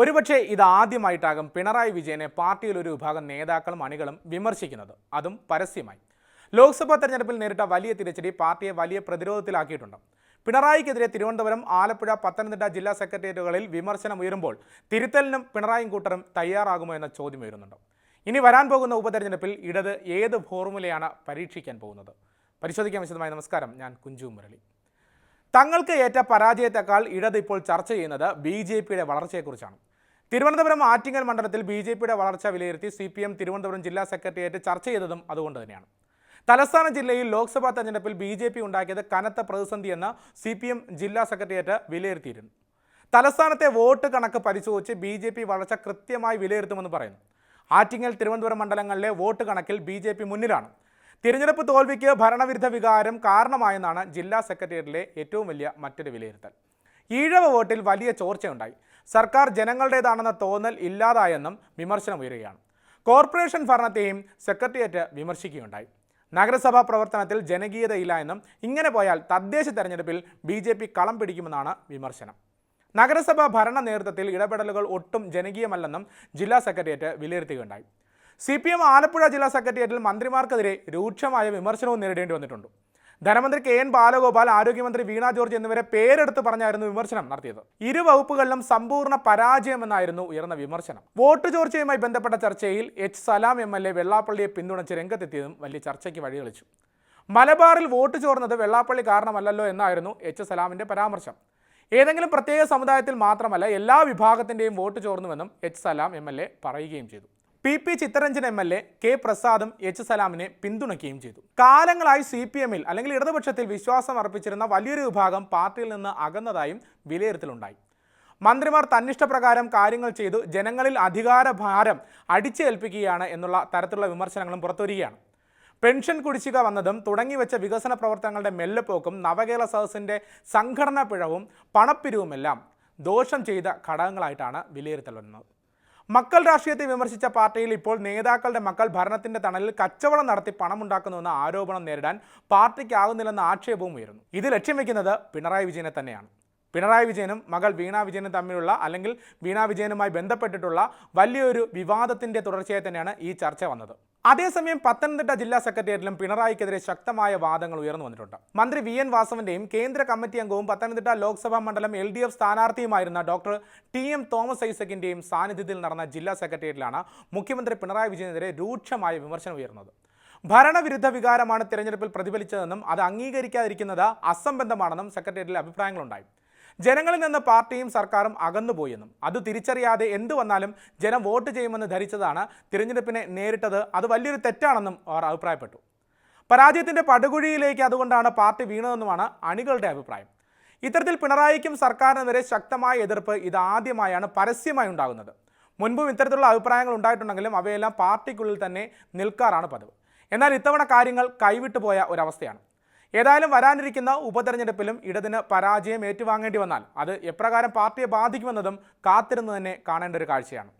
ഒരുപക്ഷെ ഇതാദ്യമായിട്ടാകും പിണറായി വിജയനെ പാർട്ടിയിൽ ഒരു വിഭാഗം നേതാക്കളും അണികളും വിമർശിക്കുന്നത്. അതും പരസ്യമായി. ലോക്സഭാ തെരഞ്ഞെടുപ്പിൽ നേരിട്ട വലിയ തിരിച്ചടി പാർട്ടിയെ വലിയ പ്രതിരോധത്തിലാക്കിയിട്ടുണ്ട്. പിണറായിക്കെതിരെ തിരുവനന്തപുരം ആലപ്പുഴ പത്തനംതിട്ട ജില്ലാ സെക്രട്ടേറിയറ്റുകളിൽ വിമർശനം ഉയരുമ്പോൾ തിരുത്തലിനും പിണറായിയും കൂട്ടരും തയ്യാറാകുമോ എന്ന ചോദ്യം ഉയരുന്നുണ്ട്. ഇനി വരാൻ പോകുന്ന ഉപതെരഞ്ഞെടുപ്പിൽ ഇടത് ഏത് ഫോർമുലയാണ് പരീക്ഷിക്കാൻ പോകുന്നത്? പരിശോധിക്കാൻ വിശദമായി. നമസ്കാരം. ഞാൻ കുഞ്ചു മുരളി. തങ്ങൾക്ക് ഏറ്റ പരാജയത്തെക്കാൾ ഇടത് ഇപ്പോൾ ചർച്ച ചെയ്യുന്നത് ബി ജെ പിയുടെ വളർച്ചയെക്കുറിച്ചാണ്. തിരുവനന്തപുരം ആറ്റിങ്ങൽ മണ്ഡലത്തിൽ ബി ജെ പിയുടെ വളർച്ച വിലയിരുത്തി സി പി എം തിരുവനന്തപുരം ജില്ലാ സെക്രട്ടേറിയറ്റ് ചർച്ച ചെയ്തതും അതുകൊണ്ട് തന്നെയാണ് തലസ്ഥാന ജില്ലയിൽ ലോക്സഭാ തെരഞ്ഞെടുപ്പിൽ ബി ജെ പി ഉണ്ടാക്കിയത് കനത്ത പ്രതിസന്ധിയെന്ന് സി പി എം ജില്ലാ സെക്രട്ടേറിയറ്റ് വിലയിരുത്തിയിരുന്നു. തലസ്ഥാനത്തെ വോട്ട് കണക്ക് പരിശോധിച്ച് ബി ജെ പി വളർച്ച കൃത്യമായി വിലയിരുത്തുമെന്ന് പറയുന്നു. ആറ്റിങ്ങൽ തിരുവനന്തപുരം മണ്ഡലങ്ങളിലെ വോട്ട് കണക്കിൽ ബി ജെ പി മുന്നിലാണ്. തിരഞ്ഞെടുപ്പ് തോൽവിക്ക് ഭരണവിരുദ്ധ വികാരം കാരണമായെന്നാണ് ജില്ലാ സെക്രട്ടേറിയറ്റിലെ ഏറ്റവും വലിയ മറ്റൊരു വിലയിരുത്തൽ. ഈഴവ വോട്ടിൽ വലിയ ചോർച്ചയുണ്ടായി. സർക്കാർ ജനങ്ങളുടേതാണെന്ന തോന്നൽ ഇല്ലാതായെന്നും വിമർശനം ഉയരുകയാണ്. കോർപ്പറേഷൻ ഭരണത്തെയും സെക്രട്ടേറിയറ്റ് വിമർശിക്കുകയുണ്ടായി. നഗരസഭാ പ്രവർത്തനത്തിൽ ജനകീയതയില്ല എന്നും ഇങ്ങനെ പോയാൽ തദ്ദേശ തെരഞ്ഞെടുപ്പിൽ ബി ജെ പി കളം പിടിക്കുമെന്നാണ് വിമർശനം. നഗരസഭാ ഭരണ നേതൃത്വത്തിൽ ഇടപെടലുകൾ ഒട്ടും ജനകീയമല്ലെന്നും ജില്ലാ സെക്രട്ടേറിയറ്റ് വിലയിരുത്തുകയുണ്ടായി. സി പി എം ആലപ്പുഴ ജില്ലാ സെക്രട്ടേറിയറ്റിൽ മന്ത്രിമാർക്കെതിരെ രൂക്ഷമായ വിമർശനവും നേരിടേണ്ടി വന്നിട്ടുണ്ട്. ധനമന്ത്രി കെ എൻ ബാലഗോപാൽ ആരോഗ്യമന്ത്രി വീണ ജോർജ് എന്നിവരെ പേരെടുത്ത് പറഞ്ഞായിരുന്നു വിമർശനം നടത്തിയത്. ഇരു വകുപ്പുകളിലും സമ്പൂർണ പരാജയമെന്നായിരുന്നു ഉയർന്ന വിമർശനം. വോട്ട് ചോർച്ചയുമായി ബന്ധപ്പെട്ട ചർച്ചയിൽ H Salam M L A വെള്ളാപ്പള്ളിയെ പിന്തുണച്ച് രംഗത്തെത്തിയതും വലിയ ചർച്ചയ്ക്ക് വഴികളിച്ചു മലബാറിൽ വോട്ട് ചോർന്നത് വെള്ളാപ്പള്ളി കാരണമല്ലല്ലോ എന്നായിരുന്നു എച്ച് സലാമിന്റെ പരാമർശം. ഏതെങ്കിലും പ്രത്യേക സമുദായത്തിൽ മാത്രമല്ല എല്ലാ വിഭാഗത്തിന്റെയും വോട്ട് ചോർന്നുവെന്നും എച്ച് സലാം എ പറയുകയും ചെയ്തു. P P Chitharanjan M L A K പ്രസാദും H സലാമിനെ പിന്തുണയ്ക്കുകയും ചെയ്തു. കാലങ്ങളായി സി പി എമ്മിൽ അല്ലെങ്കിൽ ഇടതുപക്ഷത്തിൽ വിശ്വാസം അർപ്പിച്ചിരുന്ന വലിയൊരു വിഭാഗം പാർട്ടിയിൽ നിന്ന് അകന്നതായും വിലയിരുത്തലുണ്ടായി. മന്ത്രിമാർ തന്നിഷ്ടപ്രകാരം കാര്യങ്ങൾ ചെയ്തു ജനങ്ങളിൽ അധികാരഭാരം അടിച്ചേൽപ്പിക്കുകയാണ് എന്നുള്ള തരത്തിലുള്ള വിമർശനങ്ങളും പുറത്തുവരികയാണ്. പെൻഷൻ കുടിശ്ശിക വന്നതും തുടങ്ങിവെച്ച വികസന പ്രവർത്തനങ്ങളുടെ മെല്ലപ്പോക്കും നവകേരള സദസ്സിന്റെ സംഘടനാ പിഴവും പണപ്പിരിവുമെല്ലാം ദോഷം ചെയ്ത ഘടകങ്ങളായിട്ടാണ് വിലയിരുത്തൽ മക്കൾ രാഷ്ട്രീയത്തെ വിമർശിച്ച പാർട്ടിയിൽ ഇപ്പോൾ നേതാക്കളുടെ മക്കൾ ഭരണത്തിന്റെ തണലിൽ കച്ചവടം നടത്തി പണമുണ്ടാക്കുന്നുവെന്ന ആരോപണം നേരിടാൻ പാർട്ടിക്കാകുന്നില്ലെന്ന ആക്ഷേപവും ഉയരുന്നു. ഇത് ലക്ഷ്യം വെക്കുന്നത് പിണറായി വിജയനെ തന്നെയാണ്. പിണറായി വിജയനും മകൾ വീണ വിജയനും തമ്മിലുള്ള അല്ലെങ്കിൽ വീണ വിജയനുമായി ബന്ധപ്പെട്ടിട്ടുള്ള വലിയൊരു വിവാദത്തിന്റെ തുടർച്ചയായി തന്നെയാണ് ഈ ചർച്ച വന്നത്. അതേസമയം പത്തനംതിട്ട ജില്ലാ സെക്രട്ടേറിയറ്റിലും പിണറായിക്കെതിരെ ശക്തമായ വാദങ്ങൾ ഉയർന്നു വന്നിട്ടുണ്ട്. മന്ത്രി വി എൻ വാസവന്റെയും കേന്ദ്ര കമ്മിറ്റി അംഗവും പത്തനംതിട്ട ലോക്സഭാ മണ്ഡലം എൽ ഡി എഫ് സ്ഥാനാർത്ഥിയുമായിരുന്ന ഡോക്ടർ ടി എം തോമസ് ഐസക്കിന്റെയും സാന്നിധ്യത്തിൽ നടന്ന ജില്ലാ സെക്രട്ടേറിയറ്റിലാണ് മുഖ്യമന്ത്രി പിണറായി വിജയനെതിരെ രൂക്ഷമായ വിമർശനം ഉയർന്നത്. ഭരണവിരുദ്ധ വികാരമാണ് തിരഞ്ഞെടുപ്പിൽ പ്രതിഫലിച്ചതെന്നും അത് അംഗീകരിക്കാതിരിക്കുന്നത് അസംബന്ധമാണെന്നും സെക്രട്ടേറിയറ്റിൽ അഭിപ്രായങ്ങളുണ്ടായി. ജനങ്ങളിൽ നിന്ന് പാർട്ടിയും സർക്കാരും അകന്നുപോയെന്നും അത് തിരിച്ചറിയാതെ എന്തു വന്നാലും ജനം വോട്ട് ചെയ്യുമെന്ന് ധരിച്ചതാണ് തിരഞ്ഞെടുപ്പിനെ നേരിട്ടത്. അത് വലിയൊരു തെറ്റാണെന്നും അവർ അഭിപ്രായപ്പെട്ടു. പരാജയത്തിന്റെ പടുകുഴിയിലേക്ക് അതുകൊണ്ടാണ് പാർട്ടി വീണതെന്നുമാണ് അണികളുടെ അഭിപ്രായം. ഇത്തരത്തിൽ പിണറായിക്കും സർക്കാരിനെതിരെ ശക്തമായ എതിർപ്പ് ഇതാദ്യമായാണ് പരസ്യമായി ഉണ്ടാകുന്നത്. മുൻപും ഇത്തരത്തിലുള്ള അഭിപ്രായങ്ങൾ ഉണ്ടായിട്ടുണ്ടെങ്കിലും അവയെല്ലാം പാർട്ടിക്കുള്ളിൽ തന്നെ നിൽക്കാറാണ് പതിവ്. എന്നാൽ ഇത്തവണ കാര്യങ്ങൾ കൈവിട്ടുപോയ ഒരവസ്ഥയാണ്. ഏതായാലും വരാനിരിക്കുന്ന ഉപതെരഞ്ഞെടുപ്പിലും ഇടതിന് പരാജയം ഏറ്റുവാങ്ങേണ്ടി വന്നാൽ അത് എപ്രകാരം പാർട്ടിയെ ബാധിക്കുമെന്നതും കാത്തിരുന്ന് തന്നെ കാണേണ്ട ഒരു കാഴ്ചയാണ്.